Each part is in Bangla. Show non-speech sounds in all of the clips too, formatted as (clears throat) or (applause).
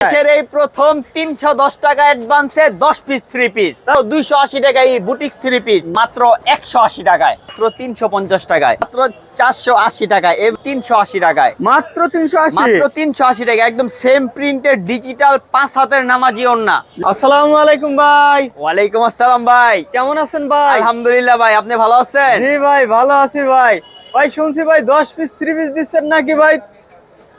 দেশের এই প্রথম তিনশো দশ টাকা অ্যাডভান্সে দশ পিস থ্রি পিস দুইশো আশি টাকায় এই বুটিক্স থ্রি পিস মাত্র একশো আশি টাকায় মাত্র তিনশো পঞ্চাশ টাকায় মাত্র চারশো আশি টাকায় তিনশো আশি টাকায়। মাত্র তিনশো আশি? মাত্র তিনশো আশি টাকা একদম সেম প্রিন্টের ডিজিটাল পাঁচ হাতের নামাজি ওন্না আসসালামু আলাইকুম ভাই। ওয়ালাইকুম আসসালাম ভাই। কেমন আছেন ভাই? আলহামদুলিল্লাহ ভাই আপনি ভালো আছেন? জি ভাই ভালো আছি ভাই। ভাই শুনছি ভাই দশ পিস থ্রি পিস দিচ্ছেন নাকি ভাই?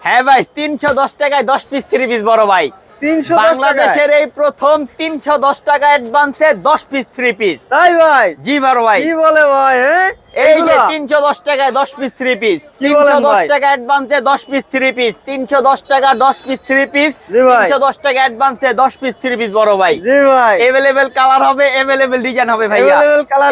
হ্যাঁ ভাই তিনশো দশ টাকায় দশ পিস থ্রি পিস বড় ভাই। তিনশো বাংলাদেশের এই প্রথম তিনশো দশ টাকা অ্যাডভান্সে দশ পিস থ্রি পিস তাই ভাই? জি বড় ভাই। কি বলে ভাই হ্যাঁ? তিনশো দশ টাকায় দশ পিস থ্রি পিস তিনশো দশ টাকা অ্যাডভান্সে দশ পিস থ্রি পিস তিনশো দশ টাকা দশ পিস থ্রি পিস তিনশো দশ টাকা অ্যাডভান্সে দশ পিস থ্রি পিস বড় ভাই। এভেলেবেল কালার হবে এভেলেবেল ডিজাইন হবে ভাইয়া।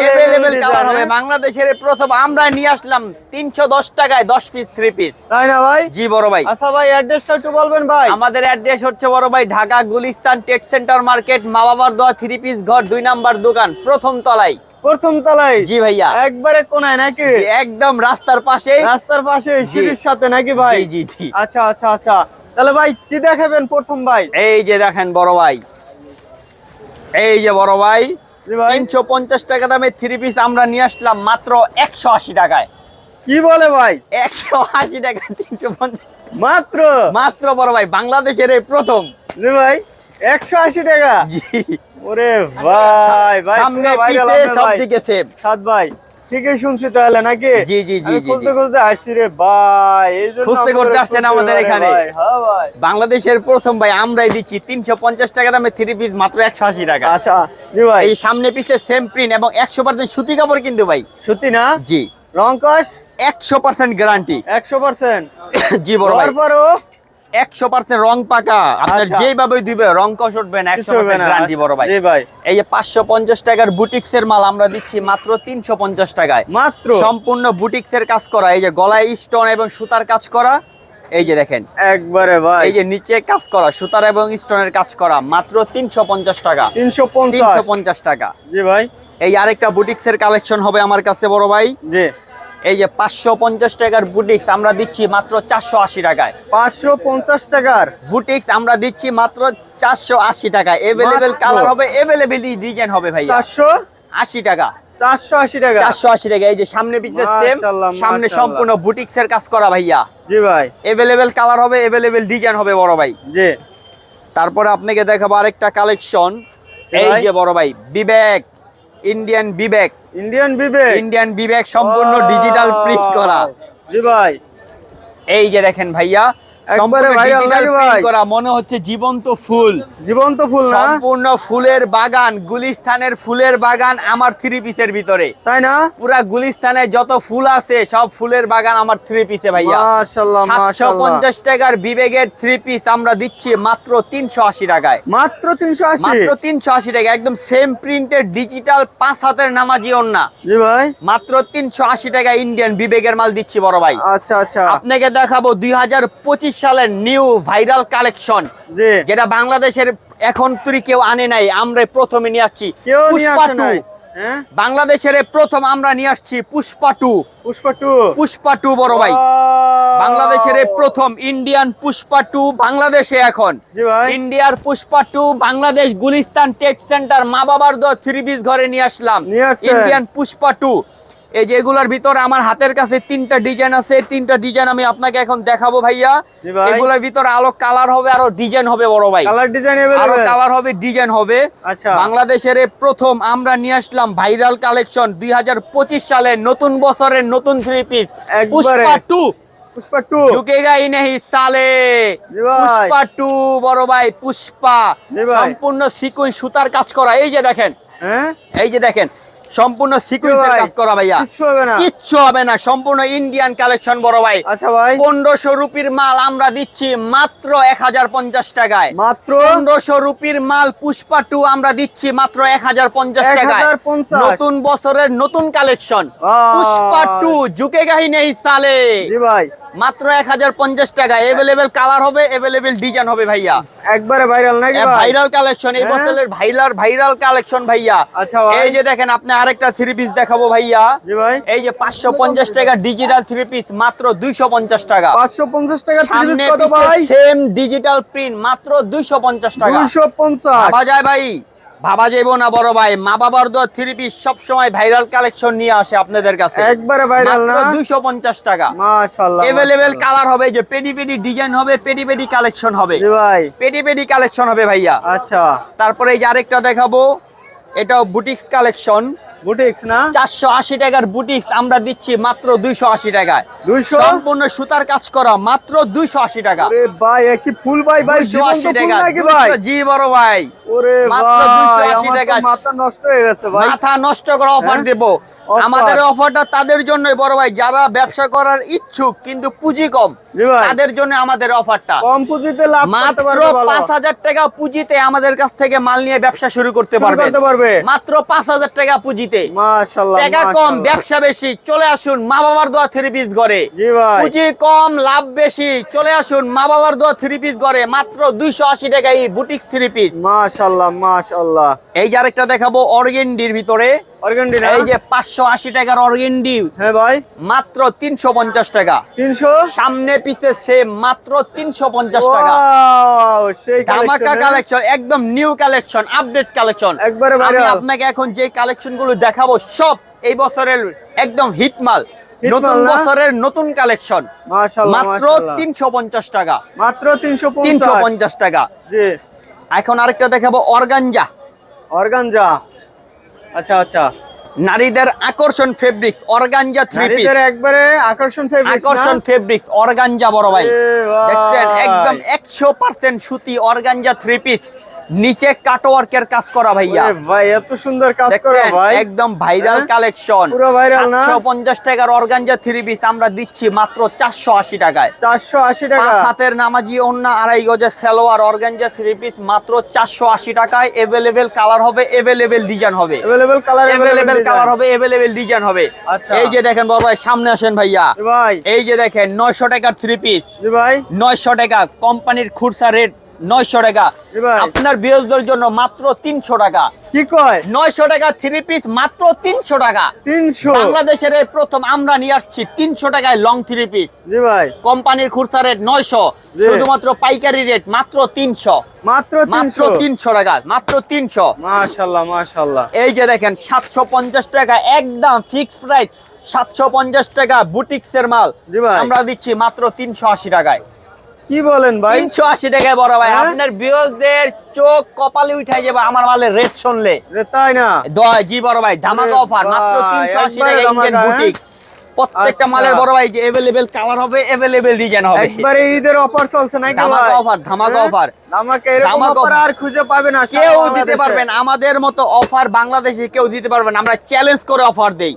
এভেলেবেল কালার হবে। হ্যাঁ? বাংলাদেশের প্রথম আমরা নিয়ে আসলাম তিনশো দশ টাকায় দশ পিস থ্রি পিস তাই না ভাই? জি বড় ভাই। আচ্ছা ভাই অ্যাড্রেসটা একটু বলবেন ভাই। আমাদের অ্যাড্রেস হচ্ছে বড় ভাই Dhaka Gulistan Tech Centre Market মা বাবার দোয়া থ্রি পিস ঘর দুই নাম্বার দোকান প্রথম তলায়। প্রথম তলায়। জি ভাইয়া। একবারে কোনায় নাকি? একদম রাস্তার পাশেই রাস্তার পাশে সিঁড়ির সাথে নাকি ভাই? জি জি আচ্ছা আচ্ছা আচ্ছা। তাহলে ভাই কি দেখাবেন প্রথম ভাই? এই যে দেখেন বড় ভাই। এই যে বড় ভাই তিনশো পঞ্চাশ টাকা দামে থ্রি পিস আমরা নিয়ে আসলাম মাত্র একশো আশি টাকায়। কি বলে ভাই? একশো আশি টাকা তিনশো পঞ্চাশ। মাত্র? মাত্র বড় ভাই বাংলাদেশের এই প্রথম। ভাই। একশো আশি টাকা? জি। ওরে ভাই ভাই সামনে পুরো viral পিছে সব দিকে সেম সাদ ভাই। ঠিকই শুনছি তাহলে নাকি? জি, জি, জি, খুঁজতে। খুঁজতে আসছি রে ভাই। এই জন্য খুঁজতে করতে আসছেন আমাদের এখানে। হ্যাঁ ভাই। বাংলাদেশের প্রথম ভাই আমরাই দিচ্ছি তিনশো পঞ্চাশ টাকা দামে থ্রি পিস মাত্র একশো আশি টাকা। আচ্ছা জি ভাই। এই সামনে পিছে সেম প্রিন্ট এবং একশো পার্সেন্ট সুতি কাপড় কিন্তু ভাই। সত্যি না? জি। রং কস? একশো পার্সেন্ট গ্যারান্টি একশো পার্সেন্ট জি বড় ভাই। একশো পার্সেন্ট রং পাকা। আপনার আচ্ছা। যেভাবে দিবে রং কষ একশো গ্যারান্টি বড় ভাই। ভাই। এই যে পাঁচশো পঞ্চাশ টাকার বুটিক্স এর মাল আমরা দিচ্ছি মাত্র তিনশো পঞ্চাশ টাকায়। মাত্র? সম্পূর্ণ বুটিক্স এর কাজ করা এই যে গলায় স্টোন এবং সুতার কাজ করা এই যে দেখেন। একবারে ভাই। এই যে নিচে কাজ করা সুতার এবং স্টোনের কাজ করা মাত্র তিনশো পঞ্চাশ টাকা। তিনশো পঞ্চাশ। তিনশো পঞ্চাশ টাকা। জি ভাই। এই আরেকটা বুটিক্স এর কালেকশন হবে আমার কাছে বড় ভাই। জি। এই যে পাঁচশো পঞ্চাশ টাকার বুটিক্স আমরা দিচ্ছি মাত্র চারশো আশি টাকায়। পাঁচশো পঞ্চাশ টাকার? বুটিক্স আমরা দিচ্ছি মাত্র চারশো আশি টাকা এভেলেবেল কালার হবে এভেলেবেল ডিজাইন হবে ভাই চারশো? আশি টাকা। চারশো আশি টাকা? চারশো আশি টাকা এই যে সামনে সেম সামনে সম্পূর্ণ বুটিক্স এর কাজ করা ভাইয়া। জি ভাই। এভেলেবেল কালার হবে এভেলেবেল ডিজাইন হবে বড় ভাই। জি। তারপরে আপনাকে দেখাবো আরেকটা কালেকশন এই যে বড় ভাই Bibek Indian Bibek Indian Bibek Indian Bibek সম্পূর্ণ ডিজিটাল প্রিন্ট করা। জি ভাই। এই যে দেখেন ভাইয়া মনে হচ্ছে জীবন্ত ফুল। জীবন্ত ফুল সম্পূর্ণ ফুলের বাগান গুলিস্তানের ফুলের বাগান আমার থ্রি পিসের ভিতরে। তাই না? পুরা গুলিস্তানে যত ফুল আছে সব ফুলের বাগান আমার থ্রি পিসে ভাইয়া। সাতশো পঞ্চাশ টাকার বিবেকের থ্রি পিস আমরা দিচ্ছি মাত্র তিনশো আশি টাকায়। মাত্র তিনশো আশি? মাত্র তিনশো আশি টাকা একদম সেম প্রিন্টের ডিজিটাল পাঁচ হাতের নামাজি ওন্না জি ভাই। মাত্র তিনশো আশি টাকা ইন্ডিয়ান বিবেকের মাল দিচ্ছি বড় ভাই। আচ্ছা আচ্ছা। আপনাকে দেখাবো দুই হাজার পঁচিশ সালের নিউ ভাইরাল কালেকশন যেটা বাংলাদেশের এখন তুই কেউ আনে নাই আমরা প্রথমে নিয়ে আসছি পুষ্পা টু হ্যাঁ? বাংলাদেশের প্রথম আমরা নিয়ে আসছি Pushpa two Pushpa two Pushpa two বড় ভাই। বাংলাদেশের প্রথম ইন্ডিয়ান পুষ্পা টু বাংলাদেশে এখন। ইন্ডিয়ার Pushpa two Bangladesh Gulistan Tech Centre মা বাবার থ্রি পিস ঘরে নিয়ে আসলাম। ইন্ডিয়ান পুষ্পা টু এই যে এগুলার ভিতরে আমার হাতের কাছে তিনটা ডিজাইন আছে তিনটা ডিজাইন আমি আপনাকে এখন দেখাবো ভাইয়া। এগুলার ভিতরে আলো কালার হবে আরও ডিজাইন হবে বড় ভাই। কালার ডিজাইন আরও কালার হবে ডিজাইন হবে। বাংলাদেশের প্রথম আমরা নিয়ে আসলাম ভাইরাল কালেকশন দুই হাজার পঁচিশ সালে নতুন বছরের নতুন three piece Pushpa two. Pushpa two. ঝুকেগা ই নেহি সালে। পুষ্পা টু বড় ভাই পুষ্পা। সম্পূর্ণ সিকুই সুতার কাজ করা। এই যে দেখেন। এই যে দেখেন। সম্পূর্ণ সিকুয়েন্সের কাজ করা ভাইয়া। কিচ্ছু হবে না। কিচ্ছু হবে না সম্পূর্ণ ইন্ডিয়ান কালেকশন বড় ভাই। আচ্ছা ভাই। পনেরোশো রুপির মাল আমরা দিচ্ছি মাত্র এক হাজার পঞ্চাশ টাকায়। মাত্র? পনেরোশো রুপির মাল পুষ্পা টু আমরা দিচ্ছি মাত্র এক হাজার পঞ্চাশ টাকায়। 1050 নতুন বছরের নতুন কালেকশন পুষ্পা টু ঝুঁকে গাহি নেই সালে। জি ভাই। মাত্র এক হাজার পঞ্চাশ টাকা এভেলেবেল কালার হবে এভেলেবেল ডিজাইন হবে ভাইয়া। একবারে ভাইরাল নাকি ভাই? ভাইরাল কালেকশন এই হ্যাঁ? বছরের ভাইরাল ভাইরাল কালেকশন ভাইয়া। আচ্ছা ভাই। এই যে দেখেন আপনি আরেকটা থ্রি পিস দেখাবো ভাইয়া। ভাই। এই যে পাঁচশো পঞ্চাশ টাকা ডিজিটাল থ্রি পিস মাত্র দুইশো পঞ্চাশ টাকা। পাঁচশো পঞ্চাশ টাকা সেম ডিজিটাল প্রিন্ট মাত্র দুইশো পঞ্চাশ টাকা। দুইশো পঞ্চাশ। যায় ভাই ভাবা যাইবো না বড় ভাই। মা বাবার দোয়া থ্রি পিস সবসময় ভাইরাল কালেকশন নিয়ে আসে আপনাদের কাছে। একবারে ভাইরাল না? দুইশো পঞ্চাশ টাকা। মাশাআল্লাহ এভেলেবেল কালার হবে যে পেডি পেডি ডিজাইন হবে পেডি পেডি কালেকশন হবে। জি ভাই। পেডি পেডি কালেকশন হবে ভাইয়া। আচ্ছা। তারপরে এই যে আরেকটা দেখাবো এটাও বুটিক্স কালেকশন বুটিক্স না? চারশো আশি টাকার বুটিক্স আমরা দিচ্ছি মাত্র দুইশো আশি টাকায়। দুইশো? সম্পূর্ণ সুতার কাজ করা মাত্র দুইশো আশি টাকা। ওরে ভাই এ কি ফুল ভাই ভাই? 280 ফুল নাকি ভাই? জি বড় ভাই। ওরে মাত্র 280 টাকা। মাথা নষ্ট হয়ে গেছে ভাই। মাথা নষ্ট করা অফার হ্যাঁ? দেব। আমাদের অফারটা তাদের জন্যই বড় ভাই যারা ব্যবসা করার ইচ্ছুক কিন্তু পুঁজি কম তাদের জন্য আমাদের অফারটা কম পুঁজিতে লাভ করতে মাত্র পারবে পাঁচ হাজার টাকা পুঁজিতে আমাদের কাছ থেকে মাল নিয়ে ব্যবসা শুরু করতে পারবে। মাত্র পাঁচ হাজার টাকা পুঁজিতে মাশাআল্লাহ টাকা কম ব্যবসা বেশি চলে আসুন মা বাবার দোয়া থ্রি পিস ঘরে পুঁজি কম লাভ বেশি চলে আসুন মা বাবার দোয়া থ্রি পিস ঘরে মাত্র দুইশো আশি টাকা এই বুটিক থ্রি পিস মাসাল্লাহ মাসাল্লাহ এই যে আরেকটা দেখাবো অর্গেন্ডির ভিতরে। অর্গানডি এই যে পাঁচশো আশি টাকার অর্গেন্ডি। হ্যাঁ ভাই। মাত্র টাকা। 300 সামনে পিছে সেম মাত্র তিনশো পঞ্চাশ টাকা। ওয়াও সেই ধামাকা হ্যাঁ? কালেকশন একদম নিউ কালেকশন আপডেট কালেকশন একবারে আমি আপনাকে এখন যে কালেকশনগুলো দেখাবো সব এই বছরের একদম হিট মাল। নতুন বছরের নতুন কালেকশন মাত্র মাশাআল্লাহ। তিনশো পঞ্চাশ টাকা। মাত্র 350 তিনশো পঞ্চাশ টাকা। জি। এখন আরেকটা দেখাবো অর্গানজা। অর্গানজা। আচ্ছা আচ্ছা। নারীদের আকর্ষণ ফেব্রিক্স অর্গানজা থ্রি পিস একবারে আকর্ষণ ফেব্রিক্স আকর্ষণ ফেব্রিক্স অর্গানজা বড় ভাই। দেখছেন একদম একশো পার্সেন্ট সুতি অর্গানজা থ্রি পিস নিচে কাটওয়ার্কের কাজ করা ভাইয়া ভাই এত সুন্দর কাজ করে দেখছেন ভাই একদম ভাইরাল হ্যাঁ? কালেকশন পুরো viral না? পঞ্চাশ টাকার অর্গানজা থ্রি পিস আমরা দিচ্ছি মাত্র চারশো আশি টাকায় 480 টাকা পাঁচ হাতের নামাজি অন্য আড়াই গজের সালোয়ার অর্গানজা থ্রি পিস মাত্র চারশো আশি টাকায় এভেলেবেল কালার হবে এভেলেবেল ডিজাইন হবে अवेलेबल কালার এভেলেবেল কালার হবে এভেলেবেল ডিজাইন হবে আচ্ছা। এই যে দেখেন বড় ভাই সামনে আসেন ভাইয়া ভাই এই যে দেখেন নয়শো টাকার থ্রি পিস জি ভাই নয়শো টাকা কোম্পানির খুরসা রেট নয়শো টাকা। আপনার বিয়োজদের জন্য মাত্র তিনশো টাকা। কি কয়? নয়শো টাকা থ্রি পিস মাত্র তিনশো টাকা। 300 বাংলাদেশের এই প্রথম আমরা নিয়ে আসছি তিনশো টাকায় লং থ্রি পিস জি ভাই। কোম্পানির খুরসা রেট নয়শো। শুধুমাত্র পাইকারি রেট মাত্র তিনশো। মাত্র মাত্র 300 তিনশো টাকা মাত্র তিনশো। মাশাআল্লাহ মাশাআল্লাহ এই যে দেখেন সাতশো পঞ্চাশ টাকা একদম ফিক্স প্রাইস সাতশো পঞ্চাশ টাকা বুটিক্সের মাল। আমরা দিচ্ছি মাত্র তিনশো আশি টাকায়। কি বলেন ভাই? তিনশো আশি টাকায় বড় ভাই। হ্যাঁ? আপনার বিয়োগদের চোখ কপালে উঠাই যাবে আমার মালের রেট শুনলে। তাই না? দয় জি বড় ভাই ধামাকা অফার মাত্র তিনশো আশি টাকা ইন্ডিয়ান বুটিক প্রত্যেকটা আচ্ছা। মালের বড় ভাই যে কালার হবে ডিজাইন হবে। একবারে ঈদের অফার চলছে নাকি ধামাকা offer, ধামাকা হ্যাঁ? ধামাকা এরকম অফার offer। আর খুঁজে না কেউ দিতে পারবেন আমাদের মতো অফার বাংলাদেশে কেউ দিতে পারবেন আমরা চ্যালেঞ্জ করে অফার দেই।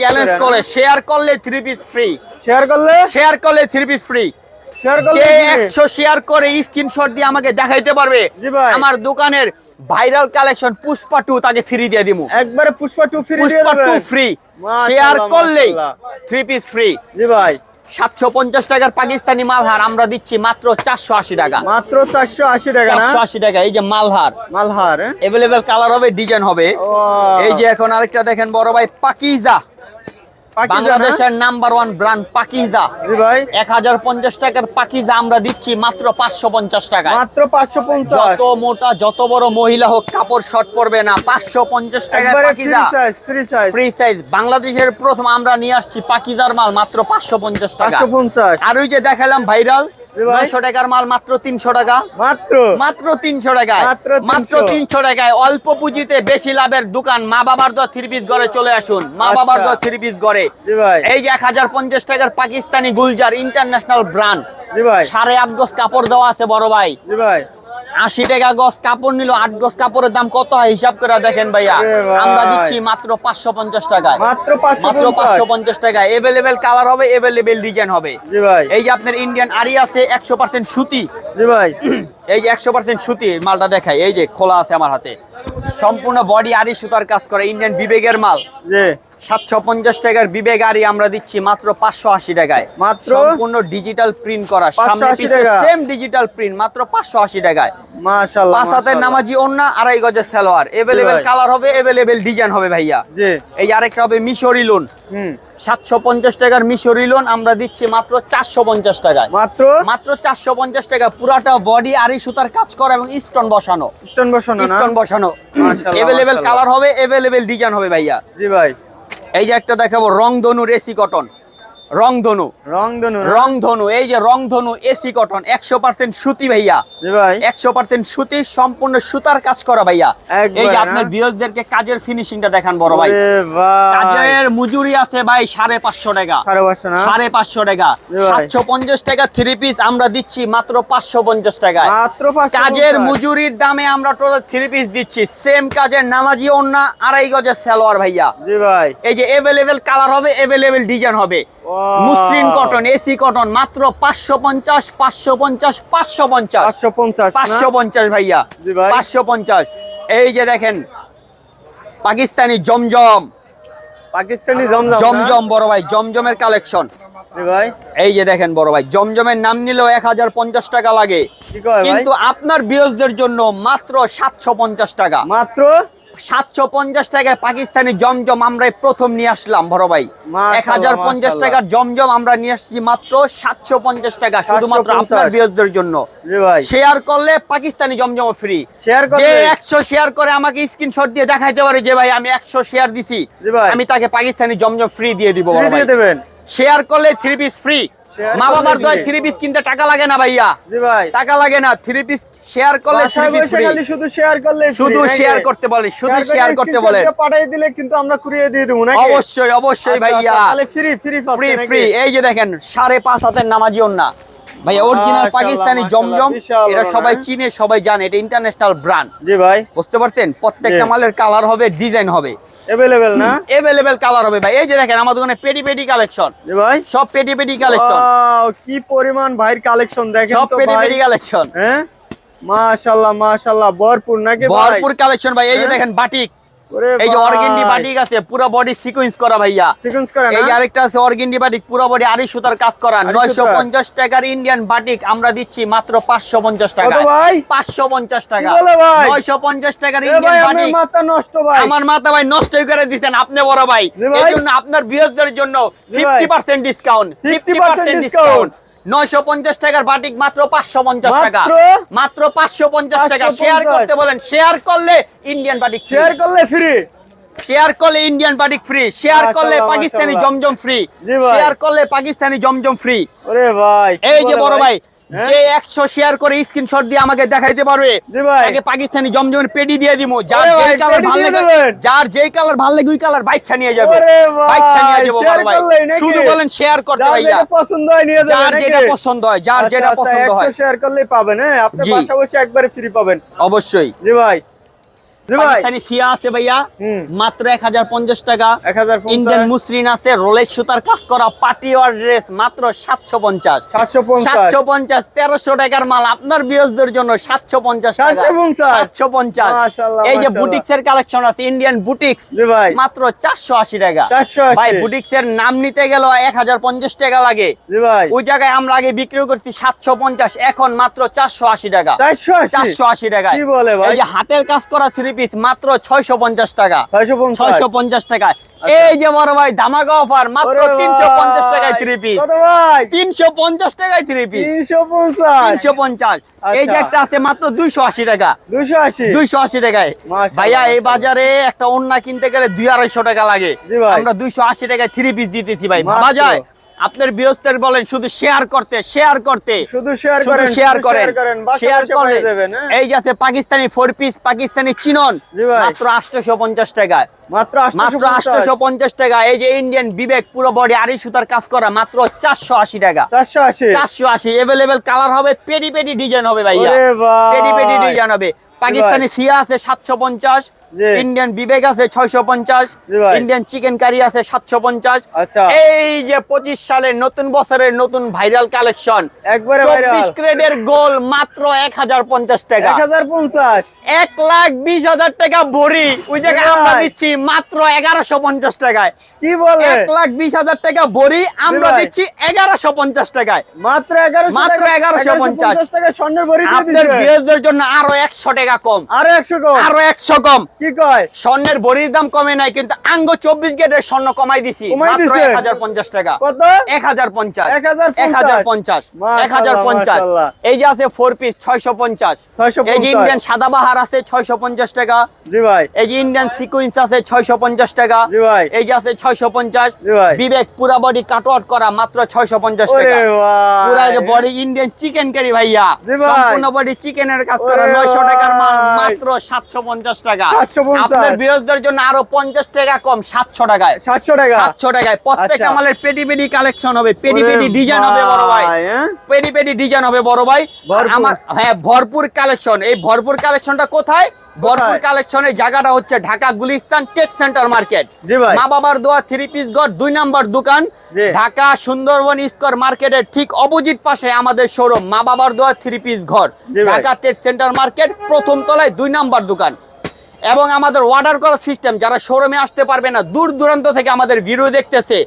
চ্যালেঞ্জ করে শেয়ার করলে থ্রি পিস ফ্রি শেয়ার করলে? শেয়ার করলে থ্রি পিস ফ্রি যে একশো শেয়ার করে স্ক্রিনশট দিয়ে আমাকে দেখাইতে পারবে আমার দোকানের ভাইরাল কালেকশন পুষ্পা টু তাকে ফ্রি দিয়ে দিব একবারে Pushpa two free Pushpa two free share করলেই থ্রি পিস ফ্রি জি ভাই। সাতশো পঞ্চাশ টাকার পাকিস্তানি মালহার আমরা দিচ্ছি মাত্র চারশো আশি টাকা। মাত্র 480 টাকা চারশো আশি টাকা এই যে মালহার। মালহার? এভেলেবেল কালার হবে ডিজাইন হবে। এই যে এখন আরেকটা দেখেন বড় ভাই পাকিজা? বাংলাদেশের নাম্বার ওয়ান ব্র্যান্ড পাকিজা। ভাই। এক হাজার পঞ্চাশ টাকার পাকিজা আমরা দিচ্ছি মাত্র পাঁচশো পঞ্চাশ টাকা মাত্র 550 যত মোটা যত বড় মহিলা হোক কাপড় শর্ট পড়বে না। পাঁচশো পঞ্চাশ টাকার free Pakiza. Size free size বাংলাদেশের প্রথম আমরা নিয়ে আসছি পাকিজার মাল মাত্র পাঁচশো পঞ্চাশ টাকা। 550 আর ওই যে দেখালাম ভাইরাল। নয়শো টাকার মাল মাত্র তিনশো টাকা। মাত্র? মাত্র তিনশো টাকায়। মাত্র তিনশো। টাকায় অল্প পুঁজিতে বেশি লাভের দোকান মা বাবার দর থ্রি পিস ঘরে চলে আসুন। মা আচ্ছা। বাবার দর থ্রি পিস ঘরে এই যে এক হাজার পঞ্চাশ টাকার পাকিস্তানি গুলজার ইন্টারন্যাশনাল ব্র্যান্ড সাড়ে আট গজ কাপড় দেওয়া আছে বড় ভাই। ভাই। আশি টাকা গজ কাপড় নিল আট গজ কাপড়ের দাম কত হয় হিসাব করে দেখেন ভাইয়া। আমরা দিচ্ছি মাত্র পাঁচশো পঞ্চাশ টাকায়। মাত্র মাত্র পাঁচশো পঞ্চাশ। টাকায়। এভেলেবেল কালার হবে এভেলেবেল ডিজাইন হবে। এই যে আপনার ইন্ডিয়ান আরি আছে একশো পার্সেন্ট সুতি। ভাই। (clears throat) এই যে একশো পার্সেন্ট সুতি মালটা দেখাই। এই যে খোলা আছে আমার হাতে। সম্পূর্ণ বডি আরি সুতার কাজ করে ইন্ডিয়ান বিবেকের মাল। সাতশো পঞ্চাশ টাকার বিবে গাড়ি আমরা দিচ্ছি মাত্র পাঁচশো আশি টাকায়। মাত্র? সম্পূর্ণ ডিজিটাল প্রিন্ট করা। সেম ডিজিটাল প্রিন্ট মাত্র পাঁচশো আশি টাকায়। মাশাআল্লাহ পাঁচ হাতের নামাজি আড়াই গজের সালোয়ার। এভেলেবেল কালার হবে এভেলেবেল ডিজাইন হবে ভাইয়া। এই আরেকটা হবে মিশরি লোন সাতশো পঞ্চাশ টাকার মিশরি লোন আমরা দিচ্ছি মাত্র চারশো পঞ্চাশ টাকায়। মাত্র? মাত্র চারশো পঞ্চাশ টাকা। পুরাটা বডি আড়ি সুতার কাজ করা এবং স্টোন বসানো। স্টোন বসানো স্টোন বসানো। এভেলেবেল কালার হবে এভেলেবেল ডিজাইন হবে ভাইয়া। জি ভাই। এই যে একটা দেখাবো রং ধনু রেসি কটন। রং ধনু রং ধনু রং ধনু এই যে রং ধনু এসি কটন একশো পার্সেন্ট সুতি ভাইয়া। ভাই। একশো পার্সেন্ট সুতি সম্পূর্ণ সুতার কাজ করা ভাইয়া। এই যে? আপনার বিয়সদেরকে কাজের ফিনিশিংটা দেখান বড় ভাই। কাজের মজুরি আছে ভাই সাড়ে পাঁচশো টাকা। সাড়ে পাঁচশো টাকা। সাতশো পঞ্চাশ টাকা থ্রি পিস আমরা দিচ্ছি মাত্র পাঁচশো পঞ্চাশ টাকায়। মাত্র কাজের মজুরির দামে আমরা টোটাল থ্রি পিস দিচ্ছি। সেম কাজের নামাজি ওন্না আড়াই গজের সালোয়ার ভাইয়া। জি ভাই। এই যে এভেলেবেল কালার হবে এভেলেবেল ডিজাইন হবে! মুসলিম কটন এসি কটন মাত্র পাঁচশো পঞ্চাশ পাঁচশো পঞ্চাশ পাঁচশো পঞ্চাশ। পাঁচশো পঞ্চাশ পাঁচশো পঞ্চাশ ভাইয়া। পাঁচশো পঞ্চাশ। এই যে দেখেন পাকিস্তানি জমজম। পাকিস্তানি জমজম জমজম বড় ভাই জমজমের কালেকশন। ভাই। এই যে দেখেন বড় ভাই জমজমের নাম নিলেও এক হাজার পঞ্চাশ টাকা লাগে। কিন্তু আপনার বিয়সদের জন্য মাত্র সাতশো পঞ্চাশ টাকা। মাত্র? সাতশো পঞ্চাশ টাকায় পাকিস্তানি জমজম আমরা প্রথম নিয়ে আসলাম বড় ভাই। এক হাজার পঞ্চাশ টাকার জমজম আমরা নিয়ে আসছি মাত্র সাতশো পঞ্চাশ টাকা শুধুমাত্র আপনার বিয়সদের জন্য। শেয়ার করলে পাকিস্তানি জমজম ফ্রি শেয়ার যে একশো শেয়ার করে আমাকে স্ক্রিনশট দিয়ে দেখাইতে পারে যে ভাই আমি একশো শেয়ার দিছি। আমি তাকে পাকিস্তানি জমজম ফ্রি দিয়ে দিব শেয়ার করলে থ্রি পিস ফ্রি মা বাবার দয় থ্রি পিস কিনতে টাকা লাগে না ভাইয়া? জি ভাই। টাকা লাগে না থ্রি পিস শেয়ার করলে শুধু শেয়ার করলে শুধু শেয়ার করতে বলে শুধু শেয়ার করতে বলে। পাঠিয়ে দিলে কিন্তু আমরা কুরিয়ে দিয়ে দেবো না অবশ্যই অবশ্যই আচ্ছা, ভাইয়া। তাহলে ফ্রি ফ্রি ফ্রি ফ্রি এই যে দেখেন সাড়ে পাঁচ হাতের নামাজি না ভাইয়া অরিজিনাল মাশাআল্লাহ, পাকিস্তানি মাশাআল্লাহ, জমজম বিশাল এটা বড় সবাই না? চিনে সবাই জানে এটা ইন্টারন্যাশনাল ব্র্যান্ড জি ভাই বুঝতে পারছেন প্রত্যেকটা Yes. মালের কালার হবে ডিজাইন হবে अवेलेबल না এভেলেবেল কালার হবে ভাই এই যে দেখেন আমার দোকানে পেটি পেটি কালেকশন জি ভাই সব পেটি পেটি কালেকশন Wow, কি পরিমাণ ভাইয়ের কালেকশন দেখেন সব তো পেটি ভাই পেটি কালেকশন হ্যাঁ মাশাআল্লাহ মাশাআল্লাহ ভরপুর নাকি ভাই ভরপুর কালেকশন ভাই এই যে হ্যাঁ? দেখেন বাটিক ওরে এই যে অর্গেন্ডি বাটিক আছে পুরো বডি সিকোয়েন্স করা ভাইয়া। সিকোয়েন্স করে এই আরেকটা আছে অর্গেন্ডি বাটিক পুরো বডি আড়াই সুতার কাজ করা। আড়াই নয়শো সুতার। পঞ্চাশ টাকার ইন্ডিয়ান বাটিক আমরা দিচ্ছি মাত্র পাঁচশো পঞ্চাশ টাকা। কত ভাই? পাঁচশো পঞ্চাশ টাকা। বলে ভাই? নয়শো পঞ্চাশ টাকার এ ভাই আমার মাথা নষ্ট ভাই। আমার মাথা ভাই নষ্টই করে দিচ্ছেন আপনি বড় ভাই। জি জন্য আপনার বিয়সদের জন্য জি ভাই। Fifty percent discount fifty 50% percent discount নয়শো পঞ্চাশ টাকার বাটিক মাত্র পাঁচশো পঞ্চাশ টাকা। মাত্র? পাঁচশো পঞ্চাশ টাকা। শেয়ার করতে বলেন শেয়ার করলে ইন্ডিয়ান বাটিক শেয়ার করলে ফ্রি শেয়ার করলে ইন্ডিয়ান বাটিক ফ্রি শেয়ার করলে পাকিস্তানি জমজম ফ্রি শেয়ার করলে পাকিস্তানি জমজম ফ্রি এই যে বড় ভাই? যে একশো শেয়ার করে স্ক্রিনশট দিয়ে আমাকে দেখাইতে পারবে আগে পাকিস্তানি জমজমের পেডি দিয়ে দিব যার যেই কালার ভালো লাগে যার যেই কালার ভালো লাগে ওই কালার বাইচ্ছা নিয়ে যাবে। বাইচ্ছা নিয়ে যাব ভাই। শুধু বলেন শেয়ার করতে ভাইয়া। পছন্দ হয় নিয়ে যাবেন যার যেটা পছন্দ হয় যার যেটা পছন্দ হয়। শেয়ার করলেই পাবেন হ্যাঁ? আপনি পাশাপাশি একবারে ফ্রি পাবেন। অবশ্যই। জি ভাই। পাকিস্তানি সিয়া আছে ভাইয়া। মাত্র এক হাজার পঞ্চাশ টাকা। ইন্ডিয়ান মুসলিন আছে রোলেক্স সুতার কাজ করা পার্টি ড্রেস মাত্র সাতশো পঞ্চাশ। সাতশো পঞ্চাশ। তেরোশো টাকার মাল। আপনার বিয়সদের জন্য সাতশো পঞ্চাশ সাতশো পঞ্চাশ। এই যে বুটিক্স এর কালেকশন আছে ইন্ডিয়ান বুটিক্স মাত্র চারশো আশি টাকা। ভাই বুটিক্স এর নাম নিতে গেল এক হাজার পঞ্চাশ টাকা লাগে। ওই জায়গায় আমরা আগে বিক্রি করছি সাতশো পঞ্চাশ এখন মাত্র চারশো আশি টাকা। চারশো আশি? টাকা বলে এই যে হাতের কাজ করা থ্রি পিস মাত্র ছয়শো পঞ্চাশ টাকা। ছয়শো পঞ্চাশ। টাকা এই যে বড় ভাই ধামাকা অফার মাত্র তিনশো পঞ্চাশ টাকায় থ্রি পিস তিনশো পঞ্চাশ টাকায় থ্রি পিস 350 তিনশো পঞ্চাশ। এই যে আচ্ছা। একটা আছে মাত্র দুইশো আশি টাকা। 280 দুইশো আশি টাকায়। ভাইয়া এই বাজারে একটা ওন্না কিনতে গেলে দুই আড়াইশো টাকা লাগে। আমরা দুইশো আশি টাকায় থ্রি পিস দিতেছি ভাই। ভাবা যায়? আপনার বৃহস্পতি বলেন শুধু শেয়ার করতে শেয়ার করতে। শুধু শেয়ার করেন শেয়ার করেন। করেন শেয়ার করে যাবেন হ্যাঁ? এই যে আছে পাকিস্তানি ফোর পিস পাকিস্তানি চিনন। মাত্র আটশোশো পঞ্চাশ টাকা মাত্র 850 মাত্র আটশোশো পঞ্চাশ টাকা। এই যে ইন্ডিয়ান বিবেক পুরো বডি আড়াই সুতার কাজ করা মাত্র চারশো আশি টাকা। 480 চারশো আশি। এভেলেবেল কালার হবে পেডি পেডি ডিজাইন হবে ভাইয়া। পেডি পেডি ডিজাইন হবে। পাকিস্তানি সিয়া আছে সাতশো পঞ্চাশ জি। ইন্ডিয়ান বিবেক আছে ছয়শো পঞ্চাশ ইন্ডিয়ান চিকেন কারি আছে সাতশো পঞ্চাশ। আচ্ছা। এই যে পঁচিশ সালের নতুন বছরের নতুন ভাইরাল কালেকশন চব্বিশ গোল মাত্র এক হাজার পঞ্চাশ টাকা। 1050 এক লাখ বিশ হাজার টাকা ভরি। ওই জায়গায় আমরা দিচ্ছি মাত্র এগারোশো পঞ্চাশ টাকায়। কি বলে? এক লাখ বিশ হাজার টাকা ভরি আমরা দিচ্ছি এগারোশো পঞ্চাশ টাকায়। মাত্র এগারোশো মাত্র 1150 টাকা স্বর্ণের আপনার বিয়ের জন্য আরও একশো টাকা কম। আরও একশো কম। আরও একশো কম। কি কয়? স্বর্ণের বড়ির দাম কমে নাই কিন্তু আঙ্গ চব্বিশ গেটের স্বর্ণ কমাই দিছি কমাই মাত্র দিছে? এক হাজার পঞ্চাশ টাকা। কত? এক হাজার পঞ্চাশ। এক হাজার পঞ্চাশ? এক হাজার পঞ্চাশ। এই যে আছে ফোর পিস ছয়শো পঞ্চাশ। 650 এই যে ইন্ডিয়ান সাদাবাহার আছে ছয়শো পঞ্চাশ টাকা। জি ভাই। এই যে ইন্ডিয়ান সিকুয়েন্স আছে ছয়শো পঞ্চাশ টাকা। জি ভাই। এই যে আছে ছয়শো পঞ্চাশ। বিবেক পুরা বডি কাটওয়াট করা মাত্র ছয়শো পঞ্চাশ টাকা। পুরা বডি ইন্ডিয়ান চিকেন কারি ভাইয়া। সম্পূর্ণ বডি চিকেনের কাজ করা নয়শো টাকার মাত্র সাতশো পঞ্চাশ টাকা। 750 আপনার বিরোধীদের জন্য আরও পঞ্চাশ টাকা কম সাতশো টাকায়। টাকা? প্রত্যেকটা আচ্ছা। মালের কালেকশন হবে পেটি ওরে ডিজাইন হবে বড় ভাই। হ্যাঁ? ডিজাইন হবে বড় ভাই। আমার হ্যাঁ ভরপুর কালেকশন এই ভরপুর কালেকশনটা কোথায়? ভরপুর কালেকশনের জায়গাটা হচ্ছে Dhaka Gulistan Tech Centre Market মা বাবার দোয়া থ্রি পিস ঘর দুই নাম্বার দোকান। ঢাকা সুন্দরবন স্কোয়ার মার্কেটের ঠিক অপোজিট পাশে আমাদের শোরুম মা বাবার দোয়া থ্রি পিস ঘর। ঢাকা ট্রেড সেন্টার মার্কেট প্রথম তলায় দুই নাম্বার দোকান। এবং আমাদের অর্ডার করার সিস্টেম যারা শোরুমে আসতে পারবে না দূর দূরান্ত থেকে আমাদের ভিডিও দেখতেছে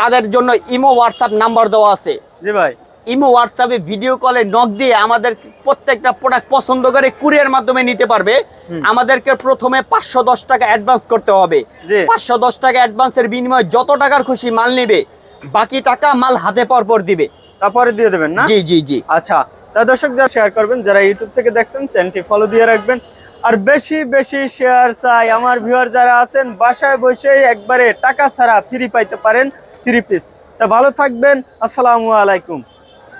তাদের জন্য ইমো হোয়াটসঅ্যাপ নাম্বার দেওয়া আছে। জি ভাই। ইমো হোয়াটসঅ্যাপে ভিডিও কলে নক দিয়ে আমাদের প্রত্যেকটা প্রোডাক্ট পছন্দ করে কুরিয়ার মাধ্যমে নিতে পারবে। আমাদেরকে প্রথমে পাঁচশো দশ টাকা অ্যাডভান্স করতে হবে। পাঁচশো দশ টাকা অ্যাডভান্সের বিনিময়ে যত টাকার খুশি মাল নেবে বাকি টাকা মাল হাতে পর পর দিবে। তারপরে দিয়ে দেবেন না? জি জি জি। আচ্ছা। তা দর্শক যারা শেয়ার করবেন যারা ইউটিউব থেকে দেখছেন চ্যানেলটি ফলো দিয়ে রাখবেন। আর বেশি বেশি শেয়ার চাই। আমার ভিউয়ার যারা আছেন, বাসায় বসে একবারে টাকা ছাড়া ফ্রি পাইতে পারেন থ্রি পিস তা ভালো থাকবেন। আসসালামু আলাইকুম।